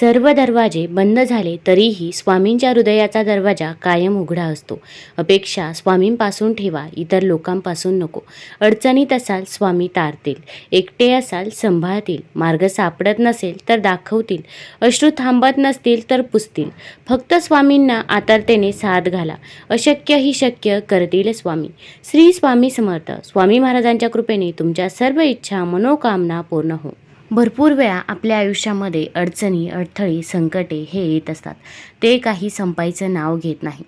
सर्व दरवाजे बंद झाले तरीही स्वामींच्या हृदयाचा दरवाजा कायम उघडा असतो. अपेक्षा स्वामींपासून ठेवा इतर लोकांपासून नको. अडचणीत असाल स्वामी तारतील. एकटे असाल संभाळतील. मार्ग सापडत नसेल तर दाखवतील. अश्रू थांबत नसतील तर पुसतील. फक्त स्वामींना आतरतेने साथ घाला. अशक्य ही शक्य करतील स्वामी. श्री स्वामी समर्थ. स्वामी महाराजांच्या कृपेने तुमच्या सर्व इच्छा मनोकामना पूर्ण हो. भरपूर वेळा आपल्या आयुष्यामध्ये अडचणी अडथळे संकटे हे येत असतात. ते काही संपायचं नाव घेत नाही.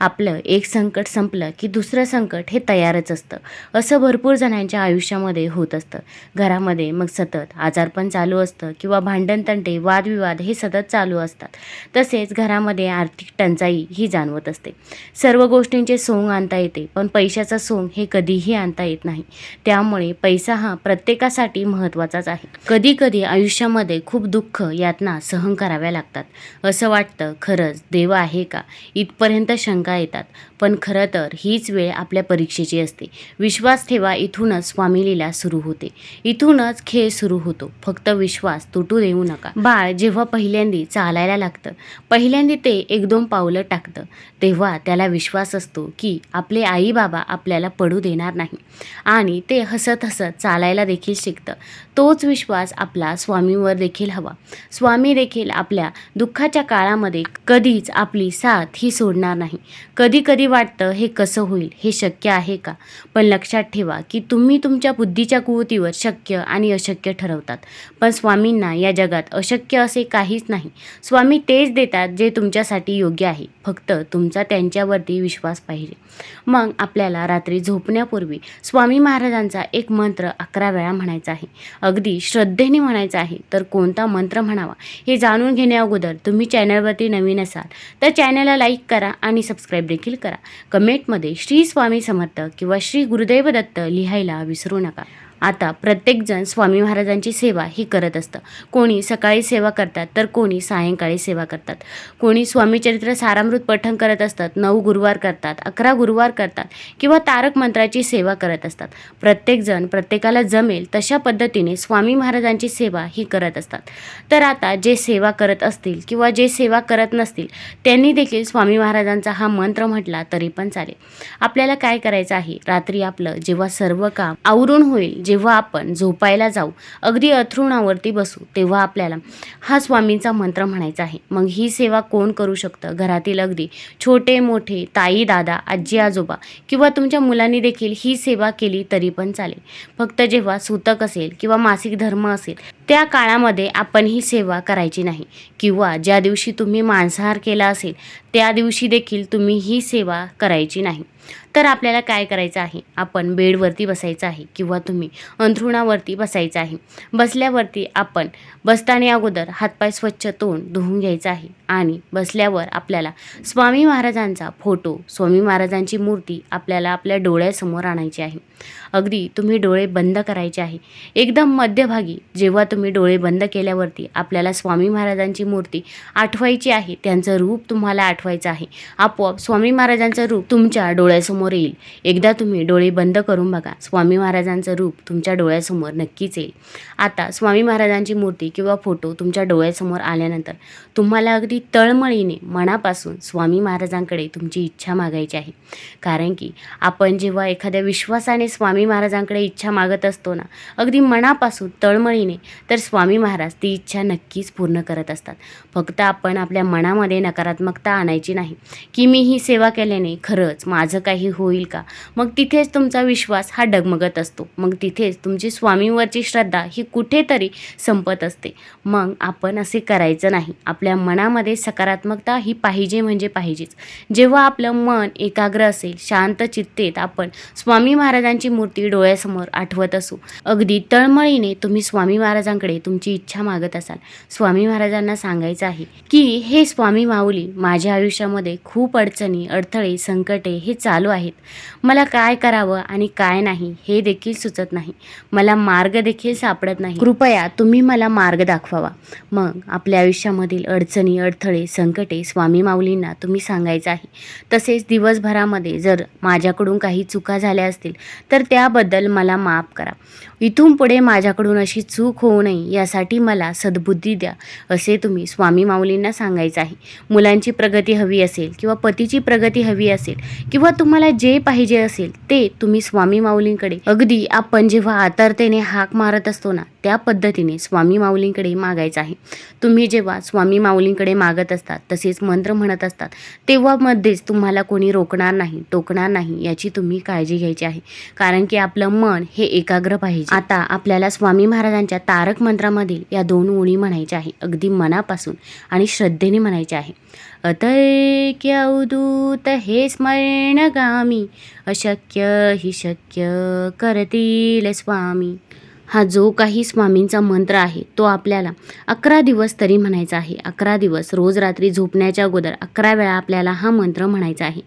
आपलं एक संकट संपलं की दुसरं संकट हे तयारच असतं. असं भरपूर जणांच्या आयुष्यामध्ये होत असतं. घरामध्ये मग सतत आजारपण चालू असतं किंवा भांडण तंटे वादविवाद हे सतत चालू असतात. तसेच घरामध्ये आर्थिक टंचाई ही जाणवत असते. सर्व गोष्टींचे सोंग आणता येते पण पैशाचा सोंग हे कधीही आणता येत नाही. त्यामुळे पैसा हा प्रत्येकासाठी महत्त्वाचाच आहे. कधी कधी कधी आयुष्यामध्ये खूप दुःख यातना सहन कराव्या लागतात. असं वाटतं खरंच देव आहे का? इथपर्यंत शंका येतात. पण खरं तर हीच वेळ आपल्या परीक्षेची असते. विश्वास ठेवा इथूनच स्वामी लीला सुरू होते. इथूनच खेळ सुरू होतो. फक्त विश्वास तुटू देऊ नका. बाळ जेव्हा पहिल्यांदी चालायला लागतं पहिल्यांदी ते एक दोन पावलं टाकतं तेव्हा त्याला विश्वास असतो की आपले आई बाबा आपल्याला पडू देणार नाही. आणि ते हसत हसत चालायला देखील शिकतं. तोच विश्वास आपला स्वामींवर देखील हवा. स्वामी देखील आपल्या दुःखाच्या काळामध्ये कधीच आपली साथ ही सोडणार नाही. कधी कधी वाटतं हे कसं होईल? हे शक्य आहे का? पण लक्षात ठेवा की तुम्ही तुमच्या बुद्धीच्या कुवतीवर शक्य आणि अशक्य ठरवतात. पण स्वामींना या जगात अशक्य असे काहीच नाही. स्वामी तेच देतात जे तुमच्यासाठी योग्य आहे. फक्त तुमचा त्यांच्यावरती विश्वास पाहिजे. मग आपल्याला रात्री झोपण्यापूर्वी स्वामी महाराजांचा एक मंत्र अकरा वेळा म्हणायचा आहे. अगदी श्रद्धा श्रद्धेने म्हणायचा आहे तर कोणता मंत्र म्हणावा? हे जाणून घेण्या अगोदर तुम्ही चॅनलवरती नवीन असाल तर चॅनलला लाईक करा आणि सबस्क्राईब देखील करा. कमेंटमध्ये श्री स्वामी समर्थ किंवा श्री गुरुदेव दत्त लिहायला विसरू नका. आता प्रत्येकजण स्वामी महाराजांची सेवा ही करत असतं. कोणी सकाळी सेवा करतात तर कोणी सायंकाळी सेवा करतात. कोणी स्वामीचरित्र सारामृत पठण करत असतात नऊ गुरुवार करतात अकरा गुरुवार करतात किंवा तारक मंत्राची सेवा करत असतात. प्रत्येकजण प्रत्येकाला जमेल तशा पद्धतीने स्वामी महाराजांची सेवा ही करत असतात. तर आता जे सेवा करत असतील किंवा जे सेवा करत नसतील त्यांनी देखील स्वामी महाराजांचा हा मंत्र म्हटला तरी पण चालेल. आपल्याला काय करायचं आहे? रात्री आपलं जेव्हा सर्व काम आवरून होईल जेव्हा आपण झोपायला जाऊ अगदी अथरुणावरती बसू तेव्हा आपल्याला हा स्वामींचा मंत्र म्हणायचा आहे. मग ही सेवा कोण करू शकतं? घरातील अगदी छोटे मोठे ताई दादा आजी आजोबा किंवा तुमच्या मुलांनी देखील ही सेवा केली तरी पण चालेल. फक्त जेव्हा सूतक असेल किंवा मासिक धर्म असेल त्या काळामध्ये आपण ही सेवा करायची नाही. किंवा ज्या दिवशी तुम्ही मांसाहार केला असेल त्या दिवशी देखील तुम्ही ही सेवा करायची नाही. तर आपल्याला काय करायचं आहे? आपण बेडवरती बसायचं आहे किंवा तुम्ही अंथरुणावरती बसायचं आहे. बसल्यावरती आपण बसताना अगोदर हातपाय स्वच्छ तोंड धुवून घ्यायचं आहे आणि बसल्यावर आपल्याला स्वामी महाराजांचा फोटो स्वामी महाराजांची मूर्ती आपल्याला आपल्या डोळ्यासमोर आणायची आहे. अगदी तुम्ही डोळे बंद करायचे आहे. एकदम मध्यभागी जेव्हा तुम्ही तुम्ही डोळे बंद केल्यावरती आपल्याला स्वामी महाराजांची मूर्ती आठवायची आहे. त्यांचं रूप तुम्हाला आठवायचं आहे. आपोआप स्वामी महाराजांचं रूप तुमच्या डोळ्यासमोर येईल. एकदा तुम्ही डोळे बंद करून बघा. स्वामी महाराजांचं रूप तुमच्या डोळ्यासमोर नक्कीच येईल. आता स्वामी महाराजांची मूर्ती किंवा फोटो तुमच्या डोळ्यासमोर आल्यानंतर तुम्हाला अगदी तळमळीने मनापासून स्वामी महाराजांकडे तुमची इच्छा मागायची आहे. कारण की आपण जेव्हा एखाद्या विश्वासाने स्वामी महाराजांकडे इच्छा मागत असतो ना अगदी मनापासून तळमळीने तर स्वामी महाराज ती इच्छा नक्कीच पूर्ण करत असतात. फक्त आपण आपल्या मनामध्ये नकारात्मकता आणायची नाही. की मी ही सेवा केल्याने खरंच माझं काही होईल का? मग तिथेच तुमचा विश्वास हा डगमगत असतो. मग तिथेच तुमची स्वामींवरची श्रद्धा ही कुठेतरी संपत असते. मग आपण असे करायचं नाही. आपल्या मनामध्ये सकारात्मकता ही पाहिजे म्हणजे पाहिजेच. जेव्हा आपलं मन एकाग्र असेल शांत चित्तेत आपण स्वामी महाराजांची मूर्ती डोळ्यासमोर आठवत असू. अगदी तळमळीने तुम्ही स्वामी महाराजांकडे तुमची इच्छा मागत असाल. स्वामी महाराजांना सांगायचं आहे की हे स्वामी माऊली माझ्या आयुष्यामध्ये खूप अडचणी अडथळे संकटे हे चालू आहेत. मला काय करावं आणि काय नाही हे देखील सुचत नाही. मला मार्ग देखील सापडत नाही. कृपया तुम्ही मला मार्ग दाखवावा. मग आपल्या आयुष्यामधील अडचणी अडथळे संकटे स्वामी माऊलींना तुम्ही सांगायचं आहे. तसेच दिवसभरामध्ये जर माझ्याकडून काही चुका झाल्या असतील तर त्याबद्दल मला माफ करा. इथून पुढे माझ्याकडून अशी चूक होऊ नये यासाठी मला सद्बुद्धी द्या असे तुम्ही स्वामी माऊलींना सांगायचं आहे. मुलांची प्रगती हवी असेल किंवा पतीची प्रगती हवी असेल किंवा तुम्हाला जे पाहिजे असेल ते तुम्ही स्वामी माऊलींकडे. अगदी आपण जेव्हा आतरतेने हाक मारत असतो ना त्या पद्धतीने स्वामी माऊलींकडे मागायचं आहे. तुम्ही जेव्हा स्वामी माऊलींकडे मागत असतात तसेच मंत्र म्हणत असतात तेव्हा मध्येच तुम्हाला कोणी रोखणार नाही टोकणार नाही याची तुम्ही काळजी घ्यायची आहे. कारण की आपलं मन हे एकाग्र पाहिजे. आता आपल्याला स्वामी महाराजांच्या तारक मंत्रामधील या दोन ओळी म्हणायच्या आहे. अगदी मनापासून आणि श्रद्धेने म्हणायचे आहे. अतैक्य अवधूत हे स्मरणगामी अशक्य हि शक्य करतील स्वामी. हा जो काही स्वामींचा मंत्र आहे तो आपल्याला अकरा दिवस तरी म्हणायचा आहे. अकरा दिवस रोज रात्री झोपण्याच्या अगोदर अकरा वेळा आपल्याला हा मंत्र म्हणायचा आहे.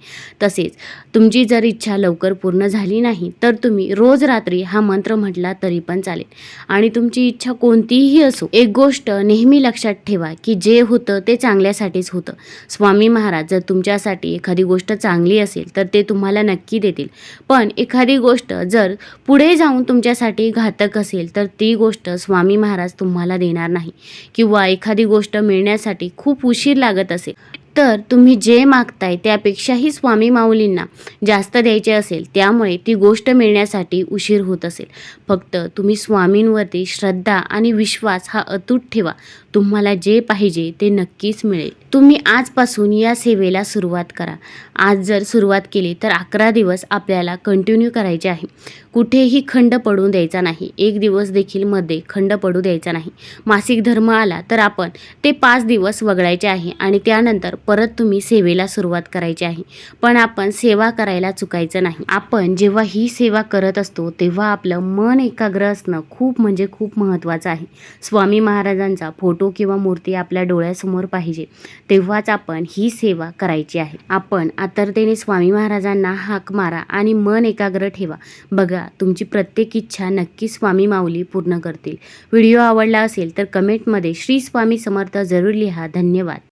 तसेच तुमची जर इच्छा लवकर पूर्ण झाली नाही तर तुम्ही रोज रात्री हा मंत्र म्हटला तरी पण चालेल. आणि तुमची इच्छा कोणतीही असो एक गोष्ट नेहमी लक्षात ठेवा की जे होतं ते चांगल्यासाठीच होतं. स्वामी महाराज जर तुमच्यासाठी एखादी गोष्ट चांगली असेल तर ते तुम्हाला नक्की देतील. पण एखादी गोष्ट जर पुढे जाऊन तुमच्यासाठी घातक असेल असेल तर ती गोष्ट स्वामी महाराज तुम्हाला देणार नाही. किंवा एखादी गोष्ट मिळण्यासाठी खूप उशीर लागत असेल. तर तुम्ही जे मागताय त्यापेक्षाही स्वामी माऊलींना जास्त द्यायचे असेल त्यामुळे ती गोष्ट मिळण्यासाठी उशीर होत असेल. फक्त तुम्ही स्वामींवरती श्रद्धा आणि विश्वास हा अतूट ठेवा. तुम्हाला जे पाहिजे ते नक्कीच मिळेल. तुम्ही आजपासून या सेवेला सुरुवात करा. आज जर सुरुवात केली तर अकरा दिवस आपल्याला कंटिन्यू करायचे आहे. कुठेही खंड पडू द्यायचा नाही. एक दिवस देखील मध्ये खंड पडू द्यायचा नाही. मासिक धर्म आला तर आपण ते पाच दिवस वगळायचे आहे आणि त्यानंतर परत तुम्ही सेवेला सुरुवात करायची आहे. पण आपण सेवा करायला चुकायचं नाही. आपण जेव्हा ही सेवा करत असतो तेव्हा आपलं मन एकाग्र असणं खूप म्हणजे खूप महत्त्वाचं आहे. स्वामी महाराजांचा फोटो किंवा मूर्ती आपल्या डोळ्यासमोर पाहिजे. तेव्हाच आपण ही सेवा करायची आहे. आपण आतरतेने स्वामी महाराजांना हाक मारा आणि मन एकाग्र ठेवा. बघा तुमची प्रत्येक इच्छा नक्की स्वामी माऊली पूर्ण करतील. व्हिडिओ आवडला असेल तर कमेंटमध्ये श्री स्वामी समर्थ जरूर लिहा. धन्यवाद.